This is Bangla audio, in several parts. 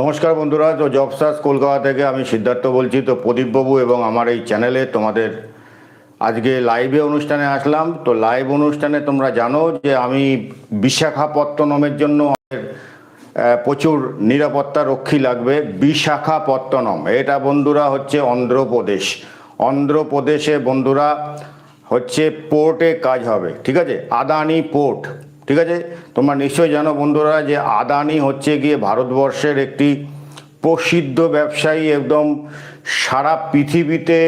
নমস্কার বন্ধুরা, তো জব সার্চ কলকাতা থেকে আমি সিদ্ধার্থ বলছি। তো প্রদীপবাবু এবং আমার এই চ্যানেলে তোমাদের আজকে লাইভে অনুষ্ঠানে আসলাম। তো লাইভ অনুষ্ঠানে তোমরা জানো যে আমি বিশাখাপত্তনমের জন্য প্রচুর নিরাপত্তা রক্ষী লাগবে। বিশাখাপত্তনম, এটা বন্ধুরা হচ্ছে অন্ধ্রপ্রদেশ। অন্ধ্রপ্রদেশে বন্ধুরা হচ্ছে পোর্টে কাজ হবে, ঠিক আছে? আদানি পোর্ট ঠিক আছে? তোমরা নিশ্চয়ই জানো বন্ধুরা যে আদানি হচ্ছে গিয়ে ভারতবর্ষের একটি প্রসিদ্ধ ব্যবসায়ী একদম সারা পৃথিবীতে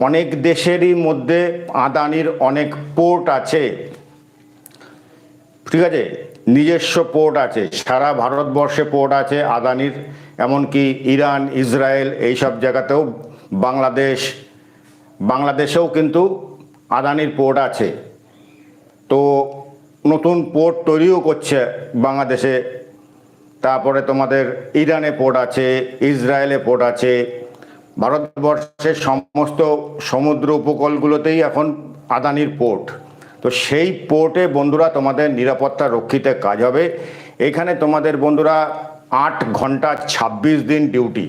অনেক দেশেরই মধ্যে আদানির অনেক পোর্ট আছে। ঠিক আছে? নিজস্ব পোর্ট আছে, সারা ভারতবর্ষে পোর্ট আছে আদানির, এমনকি ইরান, ইসরায়েল এইসব জায়গাতেও বাংলাদেশ, বাংলাদেশেও কিন্তু আদানির পোর্ট আছে। তো নতুন পোর্ট তৈরিও করছে বাংলাদেশে। তারপরে তোমাদের ইরানে পোর্ট আছে, ইসরায়েলে পোর্ট আছে। ভারতবর্ষের সমস্ত সমুদ্র উপকূলগুলোতেই এখন আদানির পোর্ট তো সেই পোর্টে বন্ধুরা তোমাদের নিরাপত্তা রক্ষিতে কাজ হবে। এখানে তোমাদের বন্ধুরা আট ঘণ্টা ২৬ দিন ডিউটি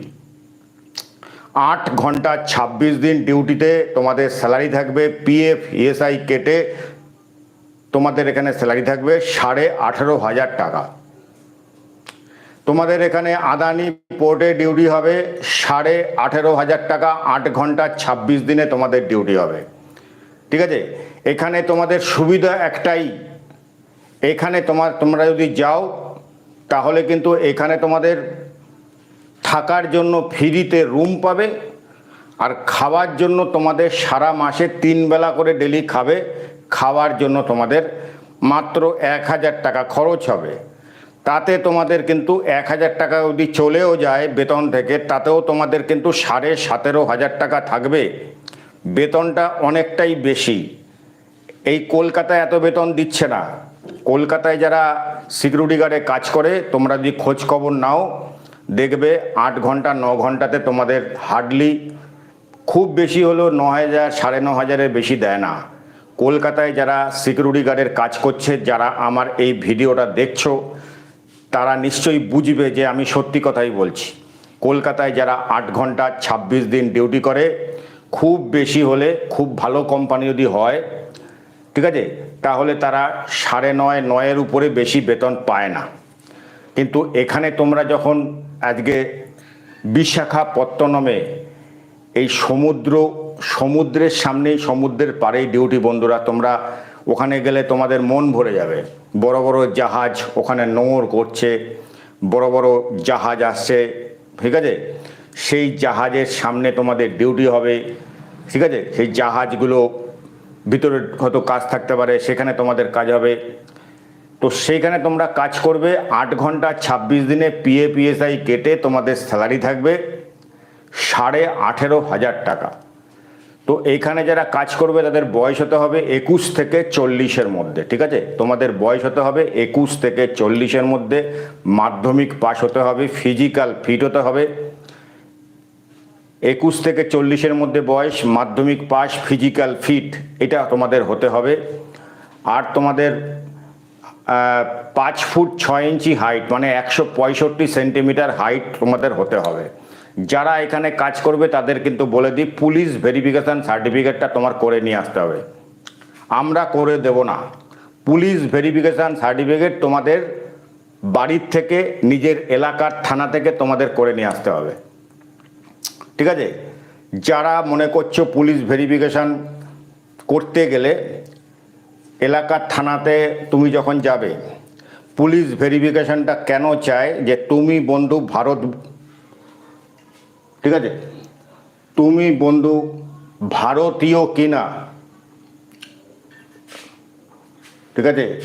আট ঘণ্টা ২৬ দিন ডিউটিতে তোমাদের স্যালারি থাকবে পিএফ ইএসআই কেটে তোমাদের এখানে স্যালারি থাকবে সাড়ে আঠেরো হাজার টাকা। তোমাদের এখানে আদানি পোর্টে ডিউটি হবে সাড়ে আঠেরো হাজার টাকা, আট ঘণ্টা ২৬ দিনে তোমাদের ডিউটি হবে। ঠিক আছে? এখানে তোমাদের সুবিধা একটাই, এখানে তোমার, তোমরা যদি যাও, তাহলে কিন্তু এখানে তোমাদের থাকার জন্য ফ্রিতে রুম পাবে আর খাওয়ার জন্য তোমাদের সারা মাসে তিন বেলা করে ডেলি খাবে। খাওয়ার জন্য তোমাদের মাত্র এক হাজার টাকা খরচ হবে। তাতে তোমাদের কিন্তু এক হাজার টাকা যদি চলেও যায় বেতন থেকে, তাতেও তোমাদের কিন্তু সাড়ে সতেরো হাজার টাকা থাকবে। বেতনটা অনেকটাই বেশি। এই কলকাতায় এত বেতন দিচ্ছে না। কলকাতায় যারা সিকিউরিটি গার্ডে কাজ করে, তোমরা যদি খোঁজ খবর নাও, দেখবে আট ঘণ্টা, ন ঘন্টাতে তোমাদের হার্ডলি খুব বেশি হলেও ন হাজার, সাড়ে ন হাজারের বেশি দেয় না। কলকাতায় যারা সিকিউরিটি গার্ডের কাজ করছে, যারা আমার এই ভিডিওটা দেখছ, তারা নিশ্চয়ই বুঝবে যে আমি সত্যি কথাই বলছি। কলকাতায় যারা আট ঘণ্টা ২৬ দিন ডিউটি করে, খুব বেশি হলে খুব ভালো কোম্পানি যদি হয়, ঠিক আছে? তাহলে তারা সাড়ে নয়, নয়ের উপরে বেশি বেতন পায় না। কিন্তু এখানে তোমরা যখন আজকে বিশাখাপত্তনমে এই সমুদ্র সমুদ্রের সামনেই, সমুদ্রের পাড়েই ডিউটি বন্ধুরা, তোমরা ওখানে গেলে তোমাদের মন ভরে যাবে। বড় বড় জাহাজ ওখানে নোঙর করছে, বড় বড় জাহাজ আসছে, ঠিক আছে? সেই জাহাজের সামনে তোমাদের ডিউটি হবে, ঠিক আছে? সেই জাহাজগুলো ভিতরে হয়তো কাজ থাকতে পারে, সেখানে তোমাদের কাজ হবে। তো সেইখানে তোমরা কাজ করবে, আট ঘণ্টা ২৬ দিনে পিএ পিএসআই কেটে তোমাদের স্যালারি থাকবে সাড়ে আঠেরো হাজার টাকা। তো এইখানে যারা কাজ করবে, তাদের বয়স হতে হবে একুশ থেকে চল্লিশের মধ্যে, ঠিক আছে? তোমাদের বয়স হতে হবে একুশ থেকে চল্লিশের মধ্যে, মাধ্যমিক পাস হতে হবে, ফিজিক্যাল ফিট হতে হবে। একুশ থেকে চল্লিশের মধ্যে বয়স, মাধ্যমিক পাস ফিজিক্যাল ফিট, এটা তোমাদের হতে হবে। আর তোমাদের পাঁচ ফুট ছয় ইঞ্চি হাইট মানে একশো পঁয়ষট্টি সেন্টিমিটার হাইট তোমাদের হতে হবে। যারা এখানে কাজ করবে তাদের কিন্তু বলে দিই, পুলিশ ভেরিফিকেশন সার্টিফিকেটটা তোমার করে নিয়ে আসতে হবে। আমরা করে দেব না। পুলিশ ভেরিফিকেশন সার্টিফিকেট তোমাদের বাড়ির থেকে, নিজের এলাকার থানা থেকে তোমাদের করে নিয়ে আসতে হবে। ঠিক আছে? যারা মনে করছ পুলিশ ভেরিফিকেশন করতে গেলে এলাকার থানাতে তুমি যখন যাবে, পুলিশ ভেরিফিকেশনটা কেন চায় যে তুমি বন্ধু ভারত ঠিক আছে? তুমি বন্ধু ভারতীয় কিনা? ঠিক আছে?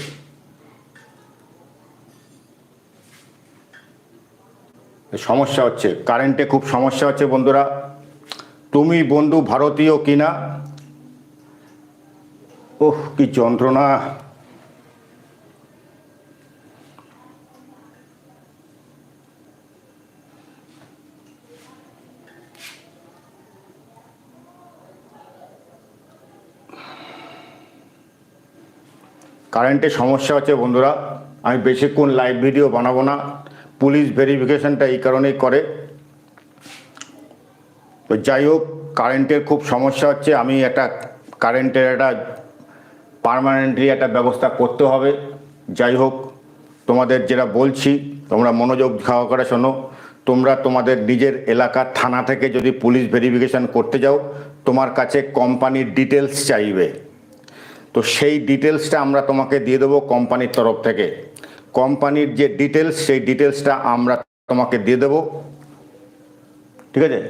সমস্যা হচ্ছে কারেন্টে খুব সমস্যা হচ্ছে বন্ধুরা। তুমি বন্ধু ভারতীয় কিনা? ওহ, কি যন্ত্রণা। কারেন্টের সমস্যা হচ্ছে বন্ধুরা, আমি বেশিক্ষণ লাইভ ভিডিও বানাবো না। পুলিশ ভেরিফিকেশনটা এই কারণেই করে। তো যাই হোক, কারেন্টের খুব সমস্যা হচ্ছে, আমি একটা কারেন্টের একটা পারমানেন্টলি একটা ব্যবস্থা করতে হবে। যাই হোক, তোমাদের যেটা বলছি, তোমরা মনোযোগ খাওয়া শোনো। তোমরা তোমাদের নিজের এলাকার থানা থেকে যদি পুলিশ ভেরিফিকেশন করতে যাও, তোমার কাছে কোম্পানির ডিটেলস চাইবে। তো সেই ডিটেলসটা আমরা তোমাকে দিয়ে দেবো কোম্পানির তরফ থেকে। কোম্পানির যে ডিটেলস সেই ডিটেলসটা আমরা তোমাকে দিয়ে দেবো। ঠিক আছে?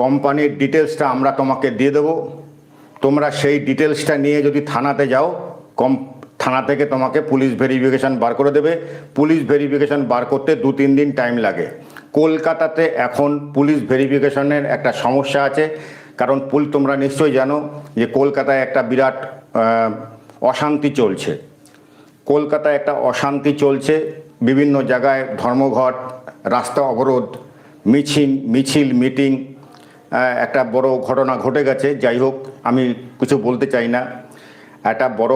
কোম্পানির ডিটেলসটা আমরা তোমাকে দিয়ে দেবো। তোমরা সেই ডিটেলসটা নিয়ে যদি থানাতে যাও, কম থানা থেকে তোমাকে পুলিশ ভেরিফিকেশান বার করে দেবে। পুলিশ ভেরিফিকেশান বার করতে দু, তিন দিন টাইম লাগে। কলকাতাতে এখন পুলিশ ভেরিফিকেশনের একটা সমস্যা আছে। কারণ পুল তোমরা নিশ্চয়ই জানো যে কলকাতায় একটা বিরাট অশান্তি চলছে। কলকাতায় একটা অশান্তি চলছে। বিভিন্ন জায়গায় ধর্মঘট, রাস্তা অবরোধ, মিছিল মিছিল মিটিং একটা বড় ঘটনা ঘটে গেছে। যাই হোক, আমি কিছু বলতে চাই না। একটা বড়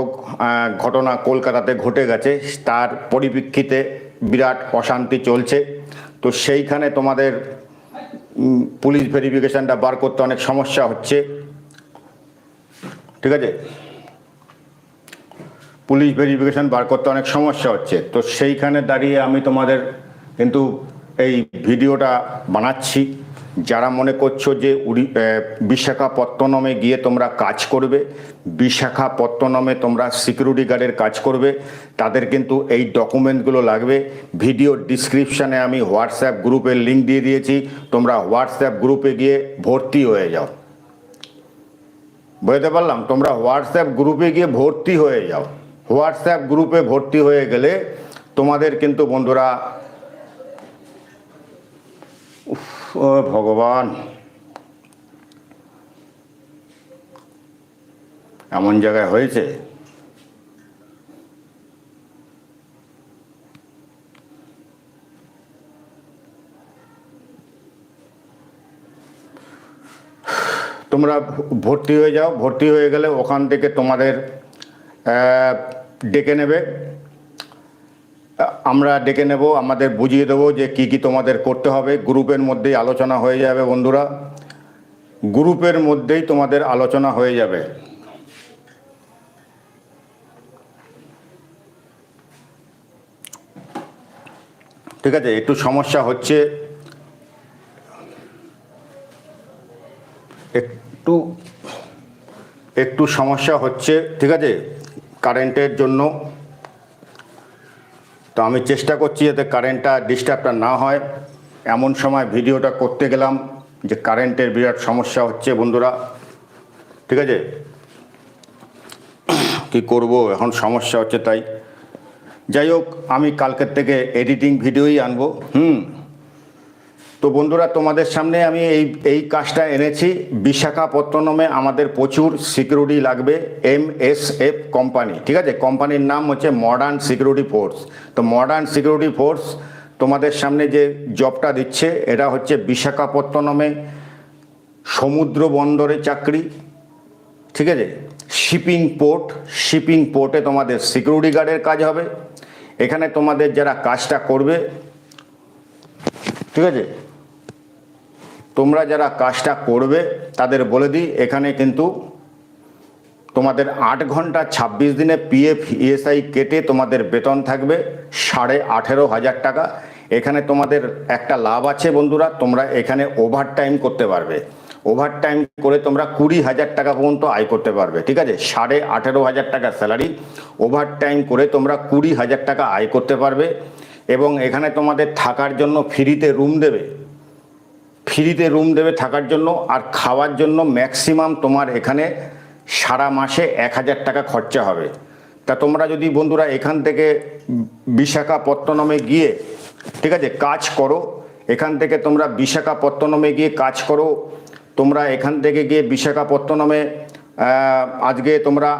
ঘটনা কলকাতাতে ঘটে গেছে। তার পরিপ্রেক্ষিতে বিরাট অশান্তি চলছে। তো সেইখানে তোমাদের পুলিশ ভেরিফিকেশনটা বার করতে অনেক সমস্যা হচ্ছে। ঠিক আছে? পুলিশ ভেরিফিকেশন বার করতে অনেক সমস্যা হচ্ছে। তো সেইখানে দাঁড়িয়ে আমি তোমাদের কিন্তু এই ভিডিওটা বানাচ্ছি। যারা মনে করছ যে উড়ি বিশাখাপত্তনমে গিয়ে তোমরা কাজ করবে, বিশাখাপত্তনমে তোমরা সিকিউরিটি গার্ডের কাজ করবে, তাদের কিন্তু এই ডকুমেন্টগুলো লাগবে। ভিডিও ডিসক্রিপশানে আমি হোয়াটসঅ্যাপ গ্রুপের লিঙ্ক দিয়ে দিয়েছি, তোমরা হোয়াটসঅ্যাপ গ্রুপে গিয়ে ভর্তি হয়ে যাও। বুঝতে পারলাম? তোমরা হোয়াটসঅ্যাপ গ্রুপে গিয়ে ভর্তি হয়ে যাও। হোয়াটসঅ্যাপ গ্রুপে ভর্তি হয়ে গেলে তোমাদের কিন্তু বন্ধুরা ও ভগবান। এমন জায়গায় হয়েছে? তোমরা ভর্তি হয়ে যাও, ভর্তি হয়ে গেলে ওখান থেকে তোমাদের ডেকে নেবে। আমরা ডেকে নেব, আমাদের বুঝিয়ে দেবো যে কি কি তোমাদের করতে হবে। গ্রুপের মধ্যেই আলোচনা হয়ে যাবে বন্ধুরা। গ্রুপের মধ্যেই তোমাদের আলোচনা হয়ে যাবে। ঠিক আছে, একটু সমস্যা হচ্ছে। একটু একটু সমস্যা হচ্ছে, ঠিক আছে, কারেন্টের জন্য। তো আমি চেষ্টা করছি যাতে কারেন্টটা ডিস্টার্বটা না হয়। এমন সময় ভিডিওটা করতে গেলাম যে কারেন্টের বিরাট সমস্যা হচ্ছে বন্ধুরা। ঠিক আছে? কি করব? এখন সমস্যা হচ্ছে তাই। যাই হোক, আমি কালকের থেকে এডিটিং ভিডিওই আনব। হুম? তো বন্ধুরা, তোমাদের সামনে আমি এই এই কাজটা এনেছি। বিশাখাপত্তনমে আমাদের প্রচুর সিকিউরিটি লাগবে এম এস এফ কোম্পানি ঠিক আছে? কোম্পানির নাম হচ্ছে মডার্ন সিকিউরিটি ফোর্স তো মডার্ন সিকিউরিটি ফোর্স তোমাদের সামনে যে জবটা দিচ্ছে, এটা হচ্ছে বিশাখাপত্তনমে সমুদ্র বন্দরে চাকরি, ঠিক আছে? শিপিং পোর্ট শিপিং পোর্টে তোমাদের সিকিউরিটি গার্ডের কাজ হবে। এখানে তোমাদের যারা কাজটা করবে, ঠিক আছে? তোমরা যারা কাজটা করবে, তাদের বলে দিই, এখানে কিন্তু তোমাদের আট ঘণ্টা ছাব্বিশ দিনে পিএফ ইএসআই কেটে তোমাদের বেতন থাকবে সাড়ে আঠেরো হাজার টাকা। এখানে তোমাদের একটা লাভ আছে বন্ধুরা, তোমরা এখানে ওভার টাইম করতে পারবে। ওভার টাইম করে তোমরা কুড়ি হাজার টাকা পর্যন্ত আয় করতে পারবে, ঠিক আছে? সাড়ে আঠেরো হাজার টাকা স্যালারি ওভার টাইম করে তোমরা কুড়ি হাজার টাকা আয় করতে পারবে। এবং এখানে তোমাদের থাকার জন্য ফ্রিতে রুম দেবে। ফ্রিতে রুম দেবে থাকার জন্য আর খাওয়ার জন্য ম্যাক্সিমাম তোমার এখানে সারা মাসে এক হাজার টাকা খরচা হবে। তা তোমরা যদি বন্ধুরা এখান থেকে বিশাখাপত্তনমে গিয়ে, ঠিক আছে, কাজ করো, এখান থেকে তোমরা বিশাখাপত্তনমে গিয়ে কাজ করো, তোমরা এখান থেকে গিয়ে বিশাখাপত্তনমে আজকে তোমরা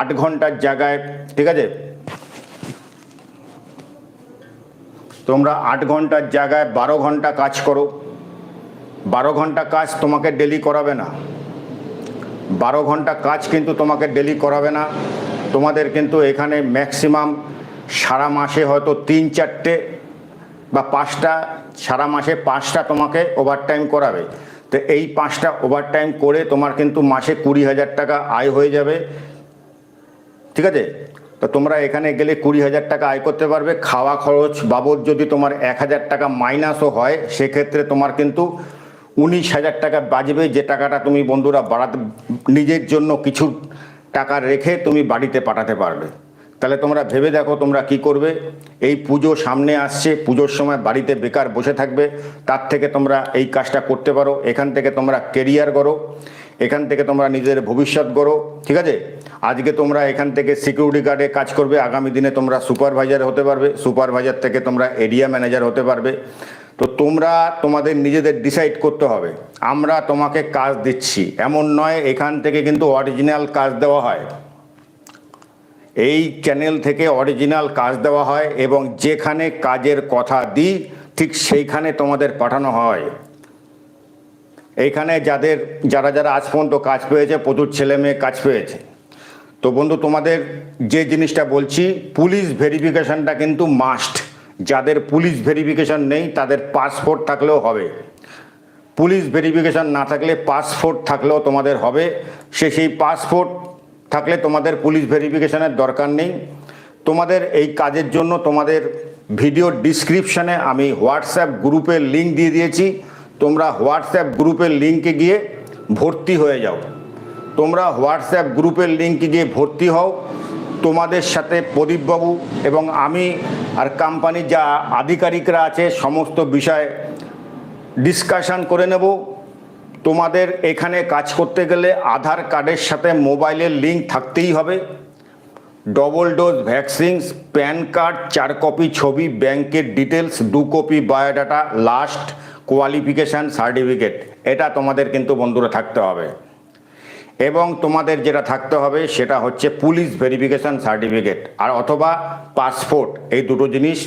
আট ঘণ্টার জায়গায়, ঠিক আছে তোমরা আট ঘণ্টার জায়গায় বারো ঘণ্টা কাজ করো। বারো ঘণ্টা কাজ তোমাকে ডেলি করাবে না। বারো ঘণ্টা কাজ কিন্তু তোমাকে ডেলি করাবে না। তোমাদের কিন্তু এখানে ম্যাক্সিমাম সারা মাসে হয়তো তিন চারটে বা পাঁচটা, সারা মাসে পাঁচটা তোমাকে ওভারটাইম করাবে। তো এই পাঁচটা ওভারটাইম করে তোমার কিন্তু মাসে কুড়ি হাজার টাকা আয় হয়ে যাবে। ঠিক আছে? তো তোমরা এখানে গেলে কুড়ি হাজার টাকা আয় করতে পারবে। খাওয়া খরচ বাবদ যদি তোমার এক হাজার টাকা মাইনাসও হয়, সেক্ষেত্রে তোমার কিন্তু উনিশ হাজার টাকা বাজবে। যে টাকাটা তুমি বন্ধুরা বাড়াতে, নিজের জন্য কিছু টাকা রেখে তুমি বাড়িতে পাঠাতে পারবে। তাহলে তোমরা ভেবে দেখো তোমরা কি করবে। এই পুজো সামনে আসছে, পুজোর সময় বাড়িতে বেকার বসে থাকবে। তার থেকে তোমরা এই কাজটা করতে পারো। এখান থেকে তোমরা কেরিয়ার করো এখান থেকে তোমরা নিজের ভবিষ্যৎ গড়ো, ঠিক আছে? আজকে তোমরা এখান থেকে সিকিউরিটি গার্ডে কাজ করবে, আগামী দিনে তোমরা সুপারভাইজার হতে পারবে সুপারভাইজার থেকে তোমরা এরিয়া ম্যানেজার হতে পারবে। তো তোমরা তোমাদের নিজেদের ডিসাইড করতে হবে, আমরা তোমাকে কাজ দিচ্ছি। এমন নয় এখান থেকে কিন্তু অরিজিনাল কাজ দেওয়া হয়। এই চ্যানেল থেকে অরিজিনাল কাজ দেওয়া হয় এবং যেখানে কাজের কথা দিই, ঠিক সেইখানে তোমাদের পাঠানো হয়। এইখানে যাদের, যারা যারা আজ পর্যন্ত কাজ পেয়েছে, প্রচুর ছেলে মেয়ে কাজ পেয়েছে। তো বন্ধু, তোমাদের যে জিনিসটা বলছি, পুলিশ ভেরিফিকেশনটা কিন্তু মাস্ট যাদের পুলিশ ভেরিফিকেশন নেই, তাদের পাসপোর্ট থাকলেও হবে। পুলিশ ভেরিফিকেশন না থাকলে পাসপোর্ট থাকলেও তোমাদের হবে। সে সেই পাসপোর্ট থাকলে তোমাদের পুলিশ ভেরিফিকেশনের দরকার নেই। তোমাদের এই কাজের জন্য তোমাদের ভিডিও ডিসক্রিপশানে আমি হোয়াটসঅ্যাপ গ্রুপের লিঙ্ক দিয়ে দিয়েছি। তোমরা হোয়াটসঅ্যাপ গ্রুপের লিঙ্কে গিয়ে ভর্তি হয়ে যাও। তোমরা হোয়াটসঅ্যাপ গ্রুপের লিঙ্কে গিয়ে ভর্তি হও। তোমাদের সাথে প্রদীপবাবু এবং আমি আর কোম্পানির যা আধিকারিকরা আছে, সমস্ত বিষয়ে ডিসকাশন করে নেব। তোমাদের এখানে কাজ করতে গেলে আধার কার্ডের সাথে মোবাইলের লিঙ্ক থাকতেই হবে। Double dose vaccines PAN card চার কপি ছবি ব্যাংকের ডিটেলস দু copy biodata last qualification certificate এটা তোমাদের কিন্তু বন্ধুরা থাকতে হবে। এবং তোমাদের যেটা থাকতে হবে, সেটা হচ্ছে পুলিশ ভেরিফিকেশন সার্টিফিকেট আর অথবা পাসপোর্ট এই দুটো জিনিস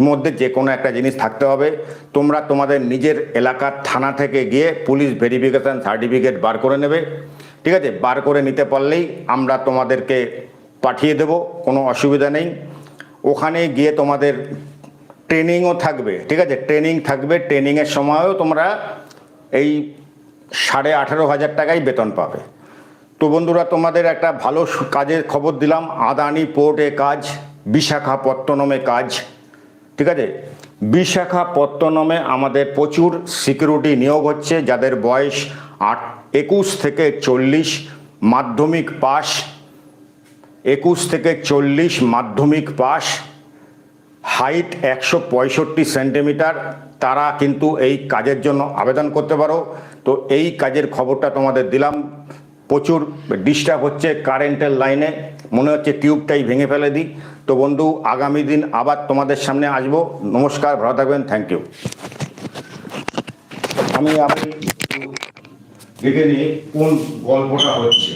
মধ্যে যে কোনো একটা জিনিস থাকতে হবে। তোমরা তোমাদের নিজের এলাকার থানা থেকে গিয়ে পুলিশ ভেরিফিকেশন সার্টিফিকেট বার করে নেবে। ঠিক আছে? বার করে নিতে পারলেই আমরা তোমাদেরকে পাঠিয়ে দেব, কোনো অসুবিধা নেই। ওখানে গিয়ে তোমাদের ট্রেনিংও থাকবে, ঠিক আছে? ট্রেনিং থাকবে, ট্রেনিংয়ের সময়ও তোমরা এই সাড়ে আঠেরো হাজার টাকাই বেতন পাবে। তো বন্ধুরা, তোমাদের একটা ভালো কাজের খবর দিলাম, আদানি পোর্টে কাজ, বিশাখাপত্তনমে কাজ, ঠিক আছে? বিশাখাপত্তনমে আমাদের প্রচুর সিকিউরিটি নিয়োগ হচ্ছে, যাদের বয়স আট, একুশ থেকে চল্লিশ, মাধ্যমিক পাস একুশ থেকে চল্লিশ, মাধ্যমিক পাস হাইট একশো পঁয়ষট্টি সেন্টিমিটার, তারা কিন্তু এই কাজের জন্য আবেদন করতে পারো। তো এই কাজের খবরটা তোমাদের দিলাম। প্রচুর ডিস্টার্ব হচ্ছে কারেন্টের লাইনে, মনে হচ্ছে টিউবটাই ভেঙে ফেলে দিই। তো বন্ধু, আগামী দিন আবার তোমাদের সামনে আসব। নমস্কার, ভালো থাকবেন থ্যাংক ইউ আমি আমি দেখে নিই কোন গল্পটা হচ্ছে।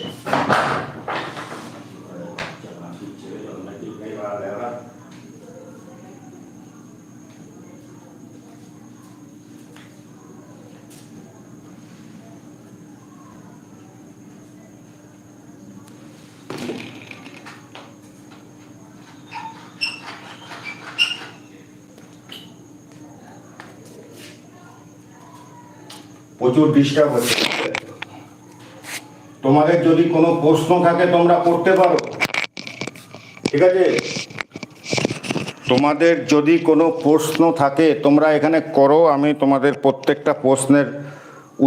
প্রচুর ডিস্টার্ব হচ্ছে। তোমাদের যদি কোনো প্রশ্ন থাকে, তোমরা করতে পারো। ঠিক আছে? তোমাদের যদি কোনো প্রশ্ন থাকে, তোমরা এখানে করো। আমি তোমাদের প্রত্যেকটা প্রশ্নের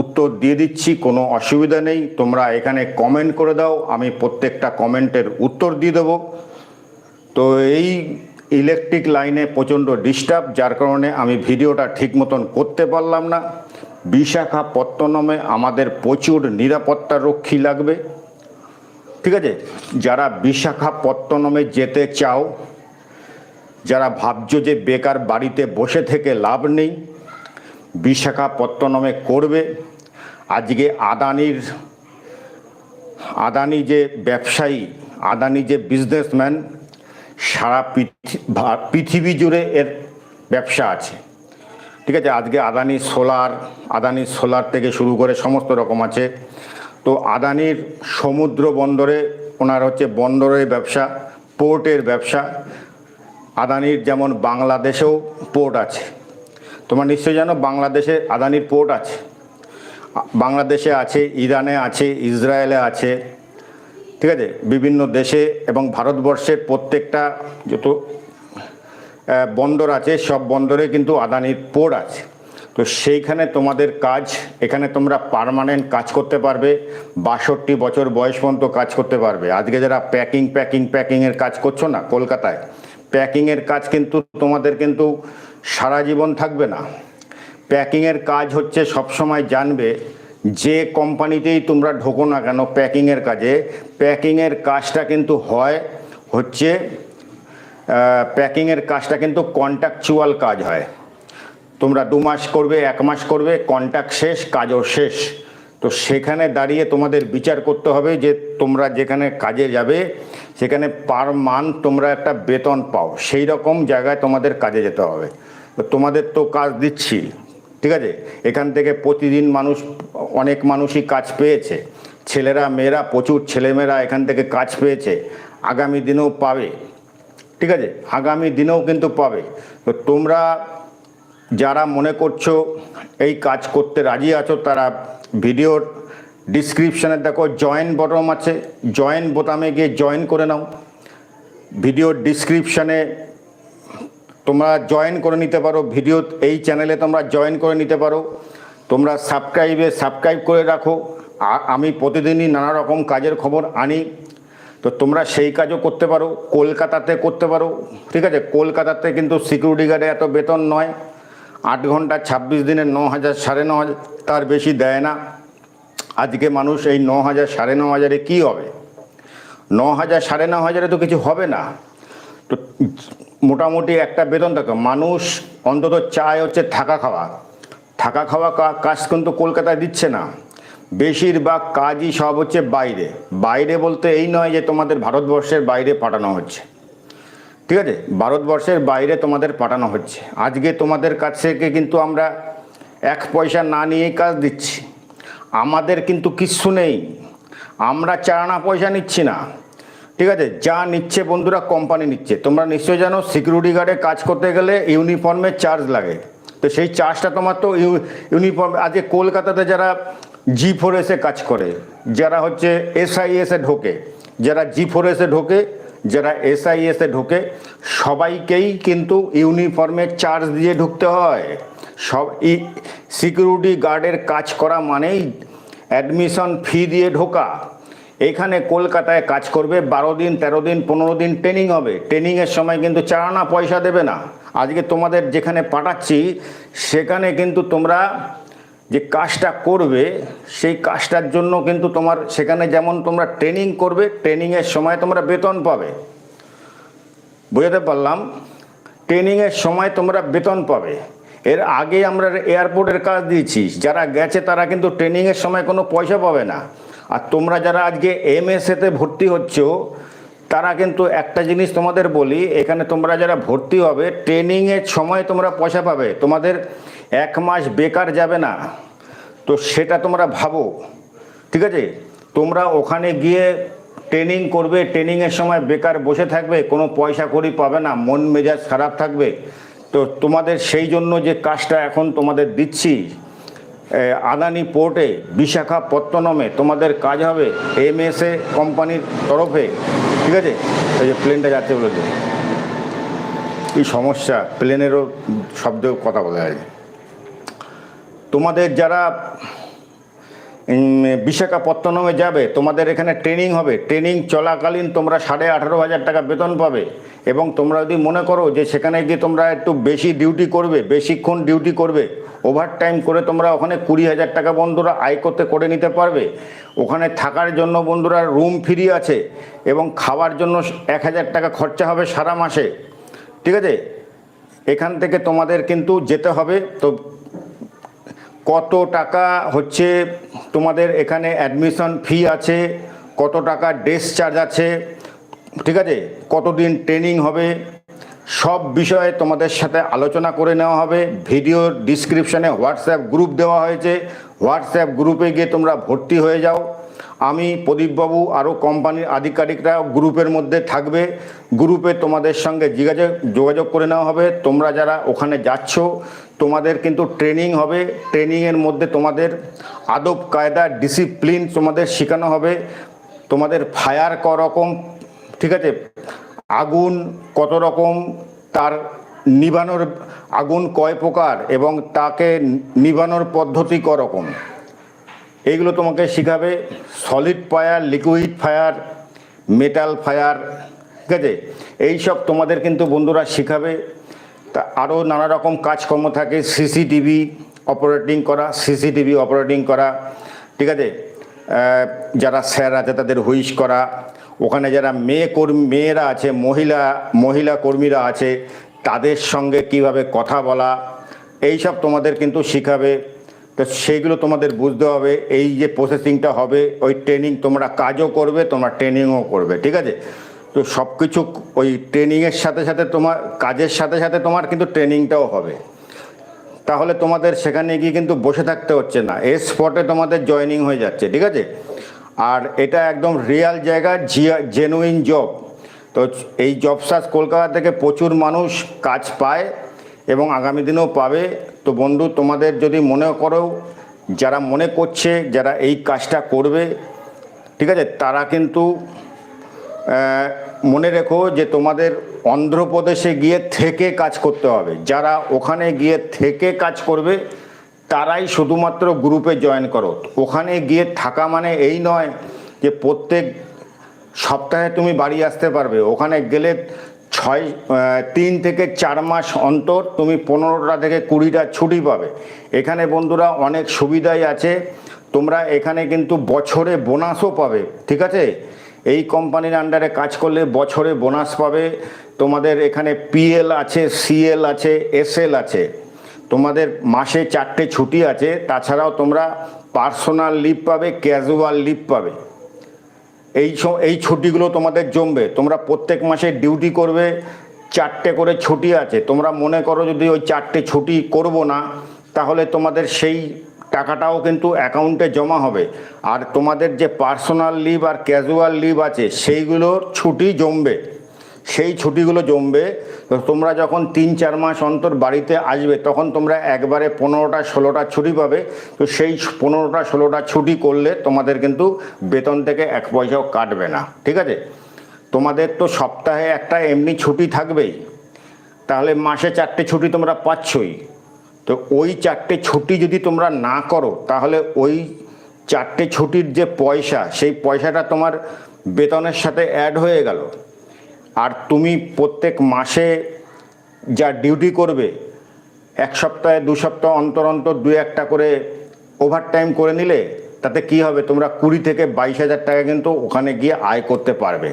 উত্তর দিয়ে দিচ্ছি, কোনো অসুবিধা নেই। তোমরা এখানে কমেন্ট করে দাও, আমি প্রত্যেকটা কমেন্টের উত্তর দিয়ে দেবো। তো এই ইলেকট্রিক লাইনে প্রচণ্ড ডিস্টার্ব, যার কারণে আমি ভিডিওটা ঠিক মতন করতে পারলাম না। বিশাখাপত্তনমে আমাদের প্রচুর নিরাপত্তা রক্ষী লাগবে। ঠিক আছে? যারা বিশাখাপত্তনমে যেতে চাও, যারা ভাবছ যে বেকার বাড়িতে বসে থেকে লাভ নেই, বিশাখাপত্তনমে করবে। আজকে আদানির, আদানি যে ব্যবসায়ী, আদানি যে বিজনেসম্যান সারা পৃথিবী জুড়ে এর ব্যবসা আছে। ঠিক আছে, আজকে আদানি সোলার আদানি সোলার থেকে শুরু করে সমস্ত রকম আছে। তো আদানির সমুদ্র বন্দরে ওনার হচ্ছে বন্দরের ব্যবসা, পোর্টের ব্যবসা। আদানির যেমন বাংলাদেশেও পোর্ট আছে। তোমার নিশ্চয়ই জানো বাংলাদেশে আদানির পোর্ট আছে। বাংলাদেশে আছে, ইরানে আছে, ইসরায়েলে আছে। ঠিক আছে, বিভিন্ন দেশে এবং ভারতবর্ষের প্রত্যেকটা যত বন্দর আছে, সব বন্দরে কিন্তু আদানির পোর্ট আছে। তো সেইখানে তোমাদের কাজ, এখানে তোমরা পার্মানেন্ট কাজ করতে পারবে, বাষট্টি বছর বয়স পর্যন্ত কাজ করতে পারবে। আজকে যারা প্যাকিং প্যাকিং প্যাকিংয়ের কাজ করছ না কলকাতায় প্যাকিংয়ের কাজ কিন্তু তোমাদের কিন্তু সারা জীবন থাকবে না। প্যাকিংয়ের কাজ হচ্ছে সবসময় জানবে, যে কোম্পানিতেই তোমরা ঢোকো না কেন প্যাকিংয়ের কাজে। প্যাকিংয়ের কাজটা কিন্তু হয় হচ্ছে প্যাকিংয়ের কাজটা কিন্তু কন্ট্রাকচুয়াল কাজ হয়। তোমরা দু মাস করবে, এক মাস করবে কন্ট্যাক্ট শেষ, কাজও শেষ। তো সেখানে দাঁড়িয়ে তোমাদের বিচার করতে হবে যে তোমরা যেখানে কাজে যাবে, সেখানে পার মান্থ তোমরা একটা বেতন পাও। সেই রকম জায়গায় তোমাদের কাজে যেতে হবে। তোমাদের তো কাজ দিচ্ছি, ঠিক আছে? এখান থেকে প্রতিদিন মানুষ, অনেক মানুষই কাজ পেয়েছে। ছেলেরা, মেয়েরা, প্রচুর ছেলেমেয়েরা এখান থেকে কাজ পেয়েছে। আগামী দিনেও পাবে। ঠিক আছে? আগামী দিনেও কিন্তু পাবে। তো তোমরা যারা মনে করছ এই কাজ করতে রাজি আছো, তারা ভিডিওর ডিসক্রিপশানে দেখো জয়েন বটম আছে। জয়েন বোতামে গিয়ে জয়েন করে নাও। ভিডিওর ডিসক্রিপশানে তোমরা জয়েন করে নিতে পারো। ভিডিও এই চ্যানেলে তোমরা জয়েন করে নিতে পারো। তোমরা সাবস্ক্রাইবে সাবস্ক্রাইব করে রাখো। আমি প্রতিদিনই নানা রকম কাজের খবর আনি। তো তোমরা সেই কাজও করতে পারো, কলকাতাতে করতে পারো, ঠিক আছে? কলকাতাতে কিন্তু সিকিউরিটি গার্ডে এত বেতন নয়। আট ঘণ্টা ছাব্বিশ দিনে ন হাজার, সাড়ে ন হাজার, তার বেশি দেয় না। আজকে মানুষ এই ন হাজার, সাড়ে ন হাজারে কী হবে? ন হাজার, সাড়ে ন হাজারে তো কিছু হবে না। তো মোটামুটি একটা বেতন থাকে মানুষ অন্তত চায় হচ্ছে থাকা খাওয়া। থাকা খাওয়া কাজ কিন্তু কলকাতায় দিচ্ছে না। বেশিরভাগ কাজই সব হচ্ছে বাইরে। বাইরে বলতে এই নয় যে তোমাদের ভারতবর্ষের বাইরে পাঠানো হচ্ছে। ঠিক আছে? ভারতবর্ষের বাইরে তোমাদের পাঠানো হচ্ছে। আজকে তোমাদের কাছ থেকে কিন্তু আমরা এক পয়সা না নিয়েই কাজ দিচ্ছি। আমাদের কিন্তু কিচ্ছু নেই। আমরা চারানা পয়সা নিচ্ছি না। ঠিক আছে? যা নিচ্ছে বন্ধুরা কোম্পানি নিচ্ছে। তোমরা নিশ্চয়ই জানো সিকিউরিটি গার্ডে কাজ করতে গেলে ইউনিফর্মের চার্জ লাগে। তো সেই চার্জটা তোমার তো ইউনিফর্ম আজকে কলকাতাতে যারা জি ফোর এসে কাজ করে, যারা হচ্ছে এসআইএসে ঢোকে, যারা জি ফোর এসে ঢোকে, যারা এসআইএসে ঢোকে, সবাইকেই কিন্তু ইউনিফর্মে চার্জ দিয়ে ঢুকতে হয়। সব সিকিউরিটি গার্ডের কাজ করা মানেই অ্যাডমিশন ফি দিয়ে ঢোকা। এখানে কলকাতায় কাজ করবে, বারো দিন, তেরো দিন, পনেরো দিন ট্রেনিং হবে। ট্রেনিংয়ের সময় কিন্তু চারানা পয়সা দেবে না। আজকে তোমাদের যেখানে পাঠাচ্ছি, সেখানে কিন্তু তোমরা যে কাজটা করবে, সেই কাজটার জন্য কিন্তু তোমার সেখানে যেমন তোমরা ট্রেনিং করবে ট্রেনিংয়ের সময় তোমরা বেতন পাবে। বুঝাতে পারলাম? ট্রেনিংয়ের সময় তোমরা বেতন পাবে। এর আগে আমরা এয়ারপোর্টের কাজ দিয়েছি। যারা গেছে তারা কিন্তু ট্রেনিংয়ের সময় কোনো পয়সা পাবে না। আর তোমরা যারা আজকে এমএসএতে ভর্তি হচ্ছ, তারা কিন্তু একটা জিনিস তোমাদের বলি, এখানে তোমরা যারা ভর্তি হবে ট্রেনিংয়ের সময় তোমরা পয়সা পাবে। তোমাদের এক মাস বেকার যাবে না। তো সেটা তোমরা ভাবো। ঠিক আছে? তোমরা ওখানে গিয়ে ট্রেনিং করবে ট্রেনিংয়ের সময় বেকার বসে থাকবে, কোনো পয়সা করি পাবে না, মন মেজাজ খারাপ থাকবে। তো তোমাদের সেই জন্য যে কাজটা এখন তোমাদের দিচ্ছি আদানি পোর্টে, বিশাখাপত্তনমে তোমাদের কাজ হবে এম এস এ কোম্পানির তরফে। ঠিক আছে? এই যে প্লেনটা যাচ্ছে বলেছে কি সমস্যা? প্লেনেরও শব্দ কথা বলা যায়। তোমাদের যারা বিশাখাপত্তনমে যাবে, তোমাদের এখানে ট্রেনিং হবে। ট্রেনিং চলাকালীন তোমরা সাড়ে আঠারো হাজার টাকা বেতন পাবে। এবং তোমরা যদি মনে করো যে সেখানে গিয়ে তোমরা একটু বেশি ডিউটি করবে, বেশিক্ষণ ডিউটি করবে ওভার টাইম করে তোমরা ওখানে কুড়ি হাজার টাকা বন্ধুরা আয় করতে, করে নিতে পারবে। ওখানে থাকার জন্য বন্ধুরা রুম ফ্রি আছে এবং খাওয়ার জন্য এক হাজার টাকা খরচা হবে সারা মাসে। ঠিক আছে? এখান থেকে তোমাদের কিন্তু যেতে হবে। তো কত টাকা হচ্ছে তোমাদের এখানে অ্যাডমিশন ফি আছে, কত টাকা ড্রেস চার্জ আছে, ঠিক আছে? কতদিন ট্রেনিং হবে? সব বিষয়ে তোমাদের সাথে আলোচনা করে নেওয়া হবে। ভিডিওর ডিসক্রিপশানে হোয়াটসঅ্যাপ গ্রুপ দেওয়া হয়েছে। হোয়াটসঅ্যাপ গ্রুপে গিয়ে তোমরা ভর্তি হয়ে যাও। আমি প্রদীপবাবু আরও কোম্পানির আধিকারিকরা গ্রুপের মধ্যে থাকবে। গ্রুপে তোমাদের সঙ্গে যোগাযোগ যোগাযোগ করে নেওয়া হবে। তোমরা যারা ওখানে যাচ্ছ, তোমাদের কিন্তু ট্রেনিং হবে। ট্রেনিংয়ের মধ্যে তোমাদের আদব, কায়দা, ডিসিপ্লিন তোমাদের শেখানো হবে। তোমাদের ফায়ার ক রকম, ঠিক আছে? আগুন কত রকম, তার নিবানোর, আগুন কয় প্রকার এবং তাকে নিবানোর পদ্ধতি ক রকম। এইগুলো তোমাকে শেখাবে solid fire liquid fire metal fire ঠিক আছে? এইসব তোমাদের কিন্তু বন্ধুরা শেখাবে। তা আরও নানা রকম কাজকর্ম থাকে সিসিটিভি অপারেটিং করা সিসিটিভি অপারেটিং করা, ঠিক আছে? যারা স্যার আছে তাদের হুইশ করা। ওখানে যারা মেয়ে কর্মী, মেয়েরা আছে, মহিলা মহিলা কর্মীরা আছে, তাদের সঙ্গে কীভাবে কথা বলা, এইসব তোমাদের কিন্তু শেখাবে। তো সেইগুলো তোমাদের বুঝতে হবে। এই যে প্রসেসিংটা হবে, ওই ট্রেনিং তোমরা কাজও করবে, তোমরা ট্রেনিংও করবে, ঠিক আছে? তো সব কিছু ওই ট্রেনিংয়ের সাথে সাথে তোমার, কাজের সাথে সাথে তোমার কিন্তু ট্রেনিংটাও হবে। তাহলে তোমাদের সেখানে গিয়ে কিন্তু বসে থাকতে হচ্ছে না। এ স্পটে তোমাদের জয়েনিং হয়ে যাচ্ছে, ঠিক আছে? আর এটা একদম রিয়াল জায়গা জেনুইন জব তো এই জব সার্চ কলকাতা থেকে প্রচুর মানুষ কাজ পায় এবং আগামী দিনেও পাবে। তো বন্ধু, তোমাদের যদি মনে করো, যারা মনে করছে, যারা এই কাজটা করবে, ঠিক আছে, তারা কিন্তু মনে রেখো যে তোমাদের অন্ধ্রপ্রদেশে গিয়ে থেকে কাজ করতে হবে। যারা ওখানে গিয়ে থেকে কাজ করবে, তারাই শুধুমাত্র গ্রুপে জয়েন করো। ওখানে গিয়ে থাকা মানে এই নয় যে প্রত্যেক সপ্তাহে তুমি বাড়ি আসতে পারবে। ওখানে গেলে ছয় তিন থেকে চার মাস অন্তর তুমি পনেরোটা থেকে কুড়িটা ছুটি পাবে। এখানে বন্ধুরা অনেক সুবিধাই আছে। তোমরা এখানে কিন্তু বছরে বোনাসও পাবে, ঠিক আছে? এই কোম্পানির আন্ডারে কাজ করলে বছরে বোনাস পাবে। তোমাদের এখানে পিএল আছে সিএল আছে এসএল আছে। তোমাদের মাসে চারটে ছুটি আছে। তাছাড়াও তোমরা পার্সোনাল লিভ পাবে ক্যাজুয়াল লিভ পাবে। এই এই ছুটিগুলো তোমাদের জমবে। তোমরা প্রত্যেক মাসে ডিউটি করবে, চারটে করে ছুটি আছে। তোমরা মনে করো যদি ওই চারটে ছুটি করব না, তাহলে তোমাদের সেই টাকাটাও কিন্তু অ্যাকাউন্টে জমা হবে। আর তোমাদের যে পার্সোনাল লিভ আর ক্যাজুয়াল লিভ আছে, সেইগুলোর ছুটি জমবে। সেই ছুটিগুলো জমবে। তো তোমরা যখন তিন চার মাস অন্তর বাড়িতে আসবে, তখন তোমরা একবারে পনেরোটা, ষোলোটা ছুটি পাবে। তো সেই পনেরোটা, ষোলোটা ছুটি করলে তোমাদের কিন্তু বেতন থেকে এক পয়সাও কাটবে না। ঠিক আছে? তোমাদের তো সপ্তাহে একটা এমনি ছুটি থাকবেই। তাহলে মাসে চারটে ছুটি তোমরা পাচ্ছই। তো ওই চারটে ছুটি যদি তোমরা না করো, তাহলে ওই চারটে ছুটির যে পয়সা, সেই পয়সাটা তোমার বেতনের সাথে অ্যাড হয়ে গেল। আর তুমি প্রত্যেক মাসে যা ডিউটি করবে, এক সপ্তাহে, দু সপ্তাহ অন্তর অন্তর দু একটা করে ওভারটাইম করে নিলে, তাতে কি হবে? তোমরা কুড়ি থেকে বাইশ হাজার টাকা কিন্তু ওখানে গিয়ে আয় করতে পারবে।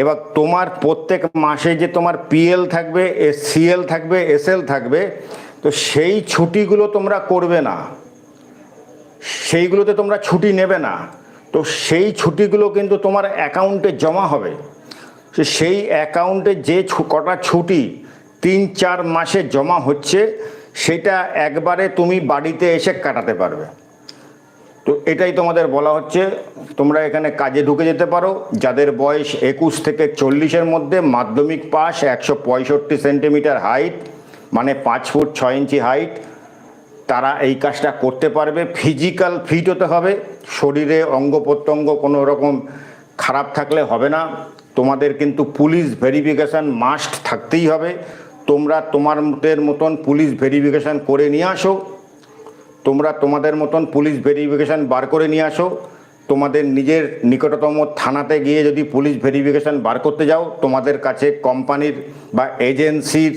এবার তোমার প্রত্যেক মাসে যে তোমার পিএল থাকবে সিএল থাকবে এসএল থাকবে, তো সেই ছুটিগুলো তোমরা করবে না। সেইগুলোতে তোমরা ছুটি নেবে না। তো সেই ছুটিগুলো কিন্তু তোমার অ্যাকাউন্টে জমা হবে। সেই অ্যাকাউন্টে যে কটা ছুটি তিন, চার মাসে জমা হচ্ছে, সেটা একবারে তুমি বাড়িতে এসে কাটাতে পারবে। তো এটাই তোমাদের বলা হচ্ছে। তোমরা এখানে কাজে ঢুকে যেতে পারো। যাদের বয়স একুশ থেকে চল্লিশের মধ্যে, মাধ্যমিক পাস, একশো পঁয়ষট্টি সেন্টিমিটার হাইট মানে পাঁচ ফুট ছয় ইঞ্চি হাইট তারা এই কাজটা করতে পারবে। ফিজিক্যাল ফিট হতে হবে। শরীরে অঙ্গ প্রত্যঙ্গ কোনো রকম খারাপ থাকলে হবে না। তোমাদের কিন্তু পুলিশ ভেরিফিকেশান মাস্ট থাকতেই হবে। তোমরা তোমাদের মতন পুলিশ ভেরিফিকেশান করে নিয়ে আসো। তোমরা তোমাদের মতন পুলিশ ভেরিফিকেশান বার করে নিয়ে আসো। তোমাদের নিজের নিকটতম থানাতে গিয়ে যদি পুলিশ ভেরিফিকেশান বার করতে যাও, তোমাদের কাছে কোম্পানির বা এজেন্সির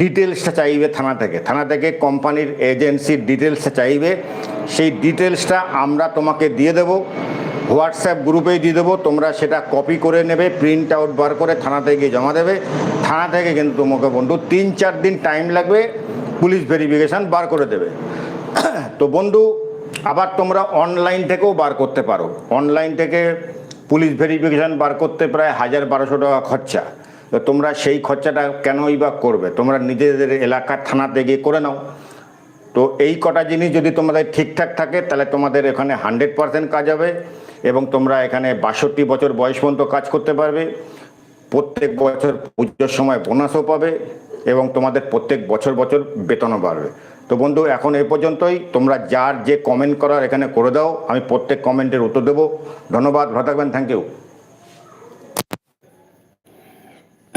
ডিটেলসটা চাইবে থানা থেকে থানা থেকে কোম্পানির এজেন্সির ডিটেলসটা চাইবে। সেই ডিটেলসটা আমরা তোমাকে দিয়ে দেবো, হোয়াটসঅ্যাপ গ্রুপেই দিয়ে দেবো, তোমরা সেটা কপি করে নেবে, প্রিন্ট আউট বার করে থানাতে গিয়ে জমা দেবে। থানা থেকে কিন্তু তোমাকে বন্ধু তিন চার দিন টাইম লাগবে, পুলিশ ভেরিফিকেশান বার করে দেবে। তো বন্ধু, আবার তোমরা অনলাইন থেকেও বার করতে পারো। অনলাইন থেকে পুলিশ ভেরিফিকেশান বার করতে প্রায় হাজার বারোশো টাকা খরচা। তোমরা সেই খরচাটা কেনই বা করবে? তোমরা নিজেদের এলাকার থানাতে গিয়ে করে নাও। তো এই কটা জিনিস যদি তোমাদের ঠিকঠাক থাকে, তাহলে তোমাদের এখানে হান্ড্রেড পার্সেন্ট কাজ হবে এবং তোমরা এখানে বাষট্টি বছর বয়স পর্যন্ত কাজ করতে পারবে। প্রত্যেক বছর পুজোর সময় বোনাসও পাবে এবং তোমাদের প্রত্যেক বছর বছর বেতনও বাড়বে। তো বন্ধু, এখন এ পর্যন্তই। তোমরা যার যে কমেন্ট করার এখানে করে দাও। আমি প্রত্যেক কমেন্টের উত্তর দেবো। ধন্যবাদ। ভালো থাকবেন। Thank you